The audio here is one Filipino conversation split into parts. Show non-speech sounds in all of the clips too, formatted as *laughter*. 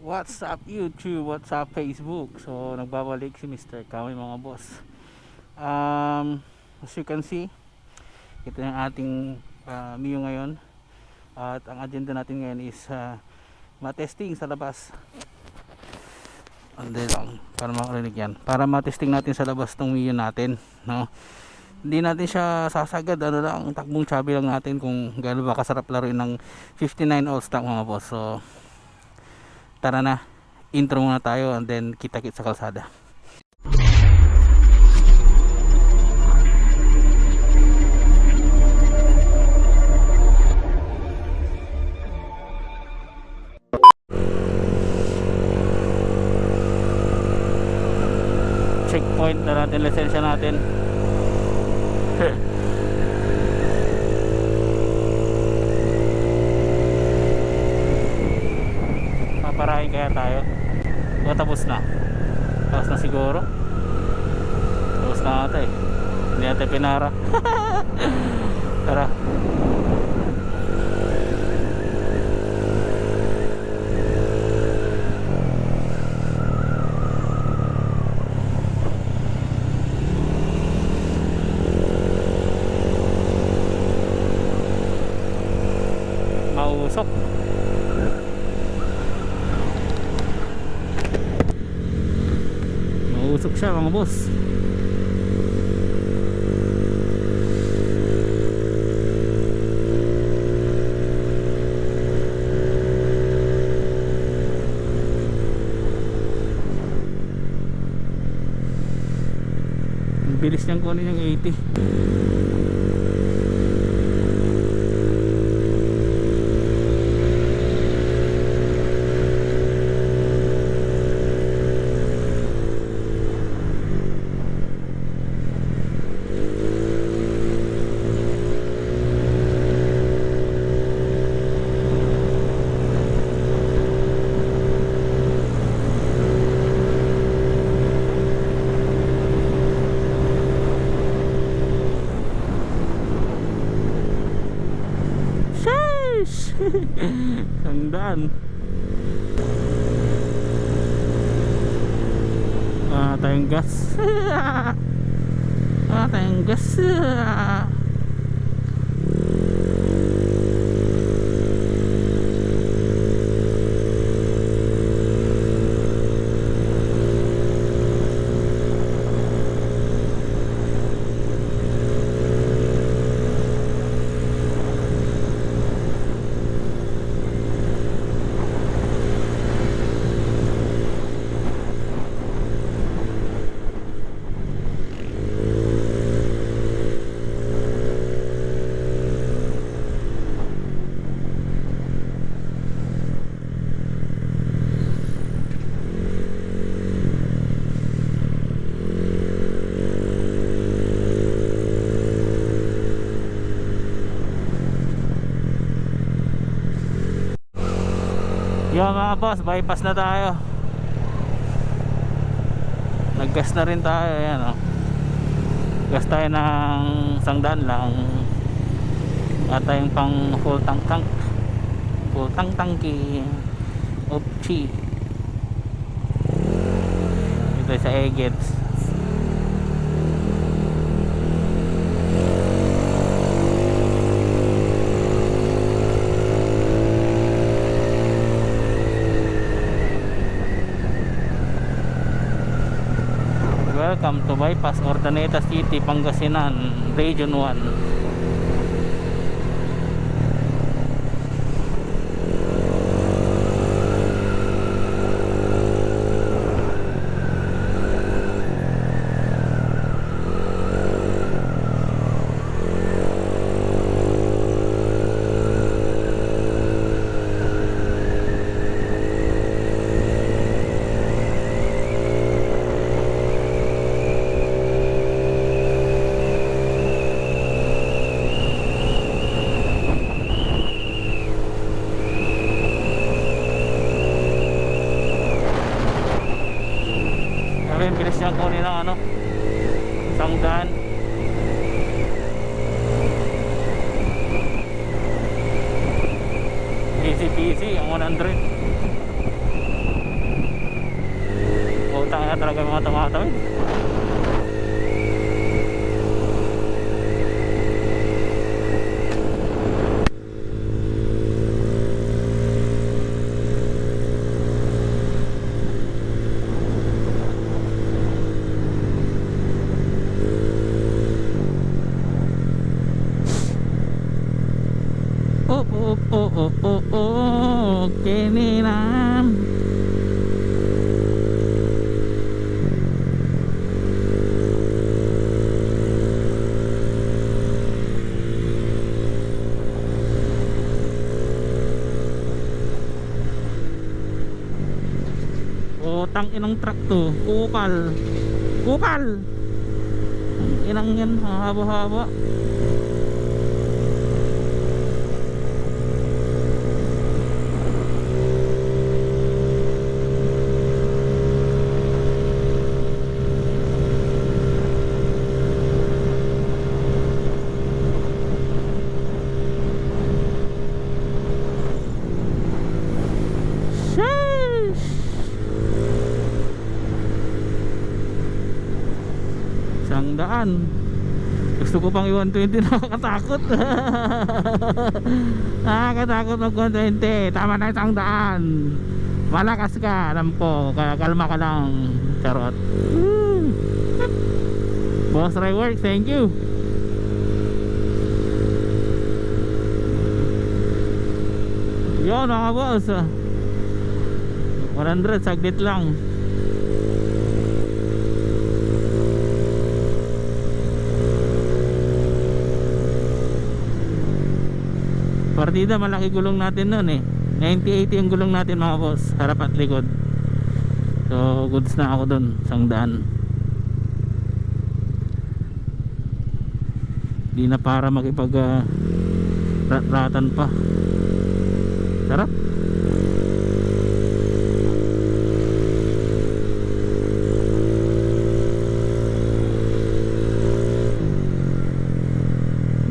What's up YouTube? What's up Facebook? So nagbabalik si Mr. Kami mga boss. Um, as you can see, ito yung ating uh, Mio ngayon. At ang agenda natin ngayon is uh, matesting sa labas. Hindi lang, para makarinig yan. Para matesting natin sa labas tong Mio natin. No? Hindi natin siya sasagad. Ano lang, takbong chubby lang natin kung gaano ba kasarap laruin ng 59 all stock mga boss. So, tara na. Intro muna tayo and then kita kit sa kalsada. Checkpoint na natin lisensya natin *laughs* kaya tayo. O tapos na. Tapos na siguro. Tapos na ata eh. Hindi natin pinara. *laughs* Tara Mausok siya mga boss. Bilis niyang kunin yung 80. *laughs* Sandaan. Ah, tayong gas. *laughs* ah, tayong gas. Yung mga boss, bypass na tayo. Naggas na rin tayo, ayan oh. Gas tayo ng sangdaan lang. At tayong pang full tank tank. Full tank tanki. Opchi. Ito sa Egets. Welcome to Bypass Ordaneta City, Pangasinan, Region 1. Alis yung kunin ng ano? Isang daan. Easy peasy Ang 100 Utang na talaga mga tumatawid. Oh, oh, oh, oh, oh, kini na. Utang inang truck to, ukal. Ukal. Ang Inang yan, haba-haba. Sheesh! Isang daan. Gusto ko pang i-120 nakakatakot. *laughs* nakakatakot mag 120. Tama na isang daan. Malakas ka, alam ko. Kalma ka lang. Charot. *laughs* Boss Ray thank you. Yun mga boss. ah. 100 saglit lang partida malaki gulong natin nun eh. 90-80 yung gulong natin mga boss. Harap at likod. So goods na ako dun isang daan. Di na para makipag uh, rat-ratan pa. Sarap.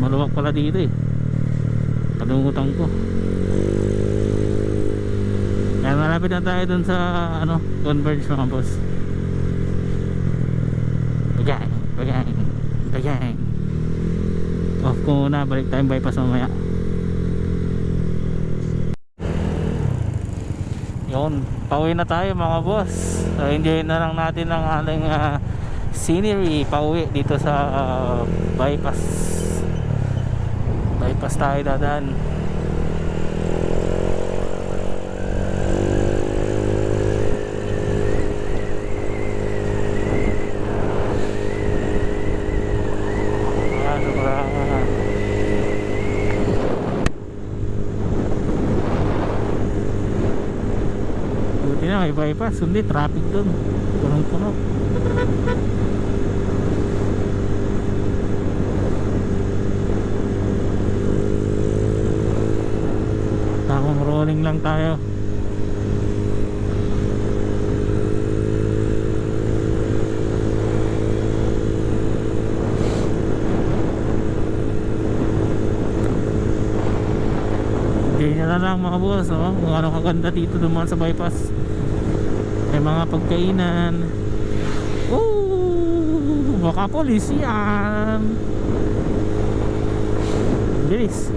Maluwag pala dito eh kalungutan ko. Kaya malapit na tayo dun sa ano converge mga boss. Bagay bagay bagay off ko muna. Balik tayong bypass mamaya. Yun. Pauwi na tayo mga boss. So enjoy na lang natin ang ating ah, scenery pauwi dito sa ah, bypass bypass tayo dadaan. Buti na may bypass. Hindi traffic dun. Punong puno tamang rolling lang tayo. Ganyan na lang mga boss oh. Kung ano kaganda dito dumaan sa bypass. May mga pagkainan. Oh Baka polis yan. Bilis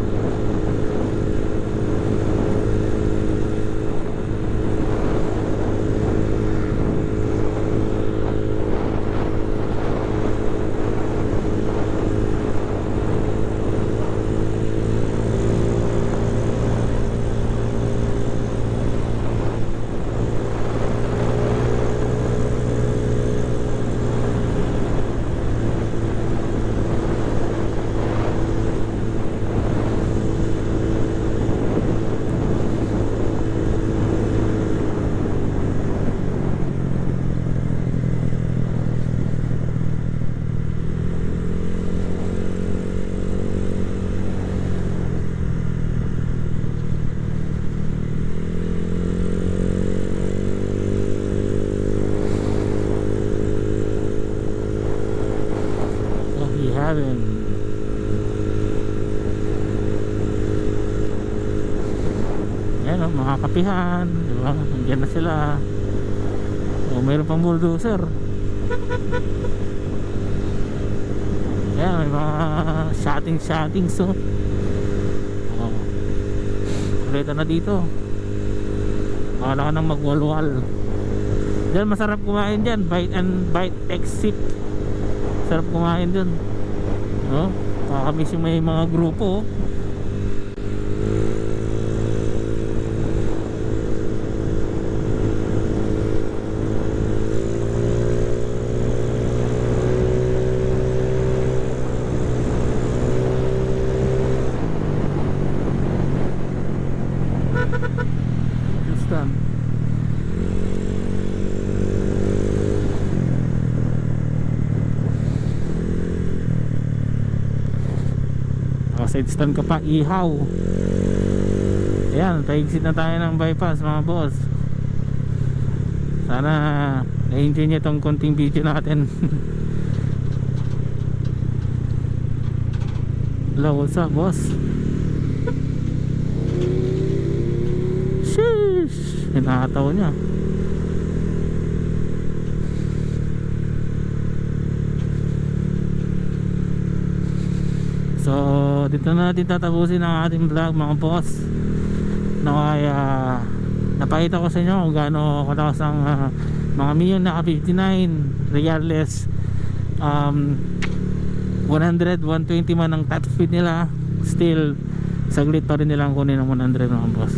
Coffee Heaven Yan o, mga kapihan Di ba? Nandiyan na sila Oh, mayroon pang bulldozer. Ayan, may mga shotting-shotting so. Oh. Kuleta na dito. Akala ka nang magwalwal. Diyan masarap kumain dyan. Bite and bite exit. Sarap kumain dyan. No? Kakamiss yung may mga grupo. oh. Naka-side stand ka pa, ihaw. Ayan, paigsit na tayo ng bypass mga boss. Sana na-enjoy nyo itong konting video natin. *laughs* Hello, what's up boss? Sheesh! Hinataw niya. So, dito na natin tatapusin ang ating vlog mga boss. Na kaya napakita ko sa inyo kung gaano kalakas ang ah, mga Mio naka 59 regardless um, 100, 120 man ang top speed nila. Still saglit pa rin nilang kunin ng 100 mga boss.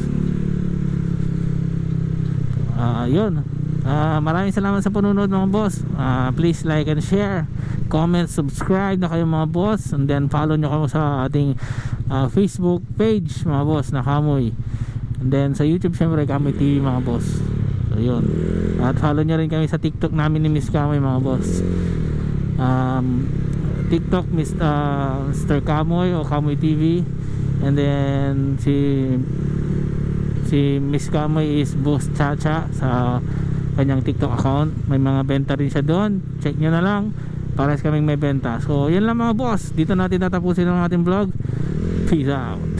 Ah, yun. Ah, maraming salamat sa panunod mga boss. Ah, please like and share comment, subscribe na kayo mga boss. And then follow nyo kami sa ating ah, Facebook page mga boss na Kamoy. And then sa YouTube syempre Kamoy TV mga boss. So yun. At follow nyo rin kami sa TikTok namin ni Miss Kamoy mga boss. Um, TikTok Mr. Mr. Kamoy o Kamoy TV and then si si Miss Kamoy is Boss Chacha sa kanyang TikTok account. May mga benta rin siya doon. Check nyo na lang para kaming may benta. So yan lang mga boss. Dito natin tatapusin ang ating vlog. Peace out